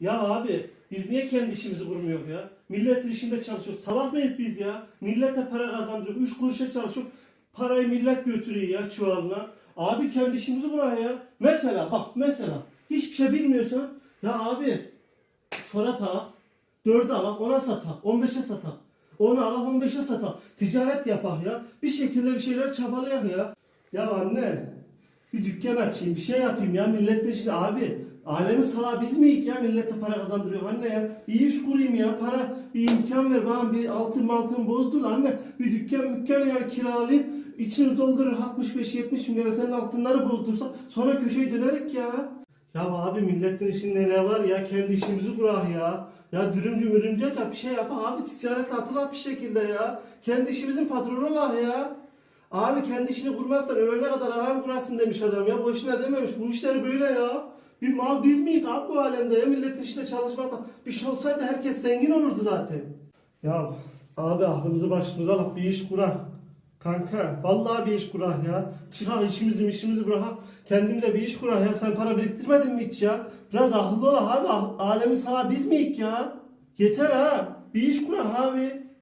Ya abi biz niye kendi işimizi kurmuyor ya? Milletin işinde çalışıyor. Salak mıyız biz ya? Millete para kazandırıyor. Üç kuruşa çalışıyor. Parayı millet götürüyor ya çuvalına. Abi kendi işimizi kurar ya. Mesela bak mesela hiçbir şey bilmiyorsan ya abi çorap alak, dörde alak, ona satak, on beşe satak. Onu alak, on beşe satak. Ticaret yapak ya. Bir şekilde bir şeyler çabalayak ya. Ya anne bir dükkan açayım, bir şey yapayım ya milletin işini abi. Alemin salağı biz miyik ya millete para kazandırıyor anne ya. Bir iş kurayım ya para bir imkan ver bana bir altın altın bozdur anne. Bir dükkan mükkan yani kiralayayım. içini doldurur 65-70 bin lira senin altınları bozdursa sonra köşeyi dönerek ya. Ya abi milletin işinde ne var ya kendi işimizi kurak ya. Ya dürümcü mürümcü aç bir şey yap abi ticaret atıla bir şekilde ya. Kendi işimizin patronu olah ya. Abi kendi işini kurmazsan ölene kadar aram kurarsın demiş adam ya. Boşuna dememiş. Bu işler böyle ya. Bir mal biz miyiz abi bu alemde ya? Milletin işte çalışmaktan. Bir şey olsaydı herkes zengin olurdu zaten. Ya abi aklımızı başımıza alıp bir iş kurak. Kanka vallahi bir iş kurak ya. Çıkak işimizi işimizi bırak. Kendimize bir iş kurak ya. Sen para biriktirmedin mi hiç ya? Biraz akıllı ol abi. Alemin sana biz miyik ya? Yeter ha. Bir iş kurak abi.